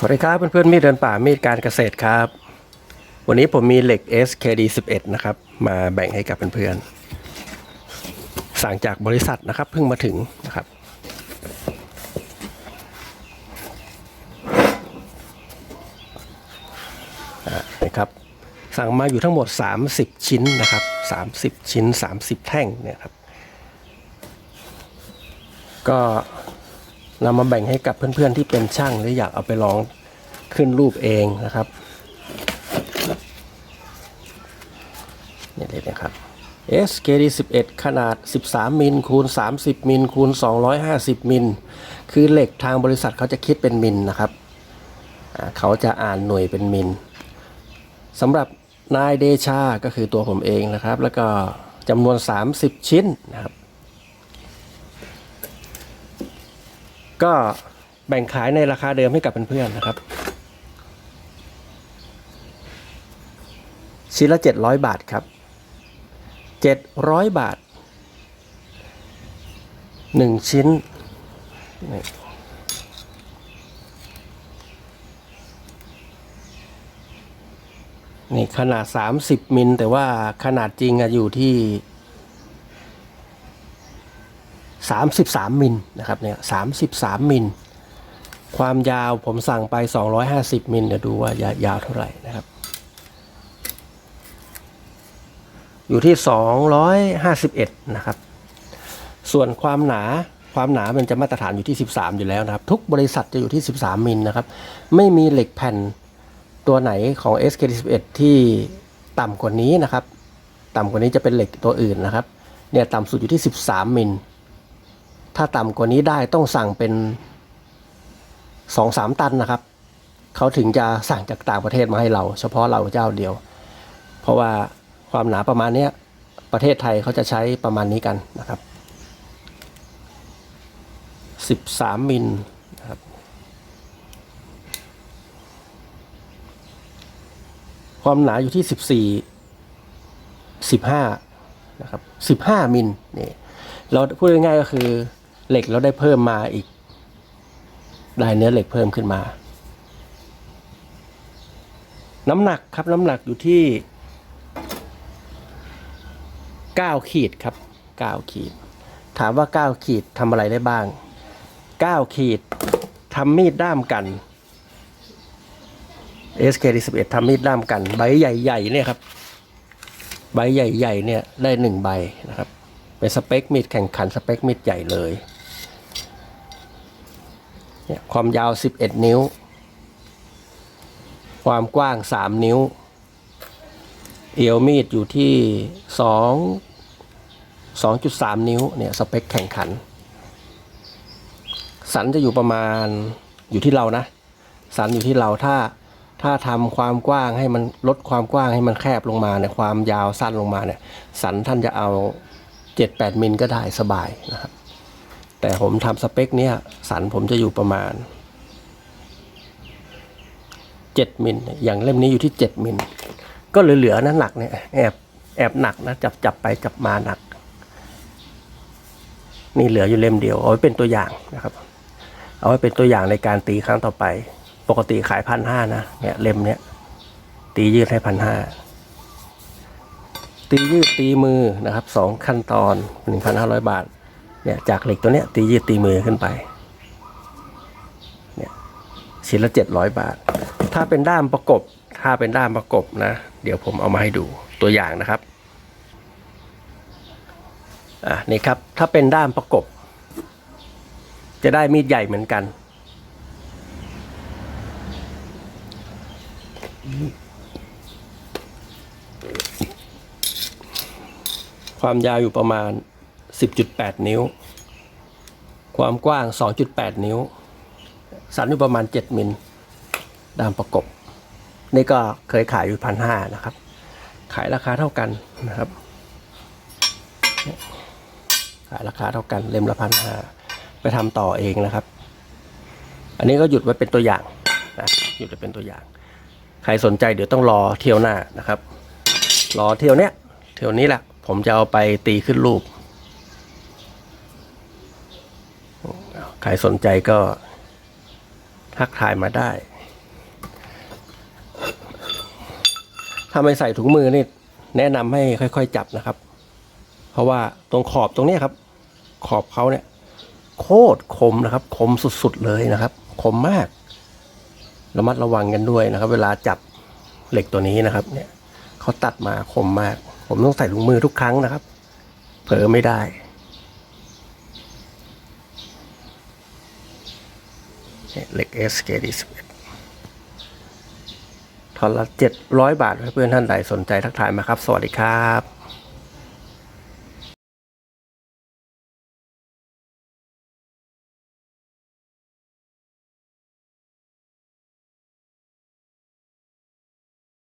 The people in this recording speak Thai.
สวัสดีครับเพื่อนๆมีดเดินป่ามีดการเกษตรครับ วันนี้ผมมีเหล็ก SKD 11นะครับ มาแบ่งให้กับเพื่อนๆสั่งจากบริษัทนะครับเพิ่งมาถึงนะครับอ่านะครับ สั่งมาอยู่ทั้งหมด 30 ชิ้นนะครับ 30 ชิ้น 30 แท่งเนี่ยครับ ก็ นำมาแบ่งให้กับเพื่อนๆที่เป็นช่างหรืออยากเอาไปลองขึ้นรูปเองนะครับนี่เลยนะครับ SKD 11 ขนาด 13 มิลคูณ 30 มิลคูณ 250 มิล คือเหล็กทางบริษัทเขาจะคิดเป็นมิลนะครับ เขาจะอ่านหน่วยเป็นมิลสำหรับนายเดชาก็คือตัวผมเองนะครับ แล้วก็จำนวน 30 ชิ้นนะครับ ก็แบ่งขายในราคาเดิมให้กับเพื่อนๆนะครับ ชิ้นละ 700 บาทครับ 700 บาท 1 ชิ้นนี่นี่ขนาด 30 มิลแต่ว่าขนาดจริงอะอยู่ที่ 33 มิลนะครับเนี่ย33 มิล ความยาวผมสั่งไป 250 มิลเดี๋ยวดูว่ายายาวเท่าไหร่นะครับ อยู่ที่ 251 นะครับ ส่วนความหนาความหนามันจะมาตรฐานอยู่ที่ 13 อยู่แล้วนะครับ ทุกบริษัทจะอยู่ที่ 13 มิลนะครับ ไม่มีเหล็กแผ่นตัวไหนของ SK11 ที่ต่ำกว่านี้นะครับ ต่ำกว่านี้จะเป็นเหล็กตัวอื่นนะครับ เนี่ยต่ำสุดอยู่ที่ 13 มิล ถ้าต่ำกว่านี้ได้ต้องสั่งเป็นสองสามตันนะครับ เขาถึงจะสั่งจากต่างประเทศมาให้เรา เฉพาะเราเจ้าเดียว เพราะว่าความหนาประมาณนี้ประเทศไทยเขาจะใช้ประมาณนี้กันนะครับสิบสามมิลนะครับความหนาอยู่ที่สิบสี่สิบห้านะครับสิบห้ามิลนี่เราพูดง่ายๆก็คือ เหล็กเราได้เพิ่มมาอีก ได้เนื้อเหล็กเพิ่มขึ้นมา น้ำหนักครับน้ำหนักอยู่ที่ 9 ขีดครับ 9 ขีด ถามว่า 9 ขีดทำอะไรได้บ้าง 9 ขีดทำมีดด้ามกัน SK11 ทำมีดด้ามกัน ใบใหญ่ๆเนี่ยครับใบใหญ่ ๆ เนี่ย ได้หนึ่งใบนะครับ เป็นสเปคมีดแข่งขันสเปคมีดใหญ่เลย เนี่ยความยาว 11 นิ้ว ความกว้าง 3 นิ้ว เอวมีดอยู่ที่ 2 2.3 นิ้วเนี่ยสเปคแข่งขัน สันจะอยู่ประมาณอยู่ที่เรานะ สันอยู่ที่เราถ้าถ้าทำความกว้างให้มันลดความกว้างให้มันแคบลงมาเนี่ยความยาวสั้นลงมาเนี่ยสันท่านจะเอา 7-8มิลก็ได้สบายนะครับ แต่ผมทำสเปคเนี้ยสันผมจะอยู่ประมาณ 7มิลอย่างเล่มนี้อยู่ที่ 7มิลก็เหลือๆนะหนักเนี่ยแอบแอบหนักนะจับจับไปจับมาหนัก นี่เหลืออยู่เล่มเดียวเอาไว้เป็นตัวอย่างนะครับ เอาไว้เป็นตัวอย่างในการตีครั้งต่อไป ปกติขายพันห้านะเนี่ยเล่มเนี้ยตียืดให้พันห้าตียืดตีมือนะครับสองขั้นตอนหนึ่งพันห้าร้อยบาท เนี่ยจากเหล็กตัวเนี้ยตียืดตีมือขึ้นไปเนี่ยชิ้นละเจ็ดร้อยบาท ถ้าเป็นด้ามประกบถ้าเป็นด้ามประกบนะ เดี๋ยวผมเอามาให้ดูตัวอย่างนะครับอะนี่ครับถ้าเป็นด้ามประกบ จะได้มีดใหญ่เหมือนกัน ความยาวอยู่ประมาณ 10.8 นิ้ว ความกว้าง 2.8 นิ้ว สันอยู่ประมาณ 7 มิลด้ามประกบ นี่ก็เคยขายอยู่พันห้านะครับ ขายราคาเท่ากันนะครับ ขายราคาเท่ากันเล่มละพันห้าไปทำต่อเองนะครับ อันนี้ก็หยุดไว้เป็นตัวอย่างนะหยุดไว้เป็นตัวอย่าง ใครสนใจเดี๋ยวต้องรอเที่ยวหน้านะครับ รอเที่ยวเนี้ยเที่ยวนี้แหละผมจะเอาไปตีขึ้นรูป ใครสนใจก็ทักทายมาได้ ถ้าไม่ใส่ถุงมือนี่แนะนำให้ค่อย ๆ จับนะครับ เพราะว่าตรงขอบตรงนี้ครับ ขอบเขาเนี่ย โคตรคมนะครับ คมสุดๆเลยนะครับ คมมากระมัดระวังกันด้วยนะครับ เวลาจับเหล็กตัวนี้นะครับ เนี่ยเขาตัดมาคมมาก ผมต้องใส่ถุงมือทุกครั้งนะครับ เผลอไม่ได้ เนี่ยเหล็ก SKD 11ทอนละ700บาทเพื่อนท่านใดสนใจทักทายมาครับ สวัสดีครับ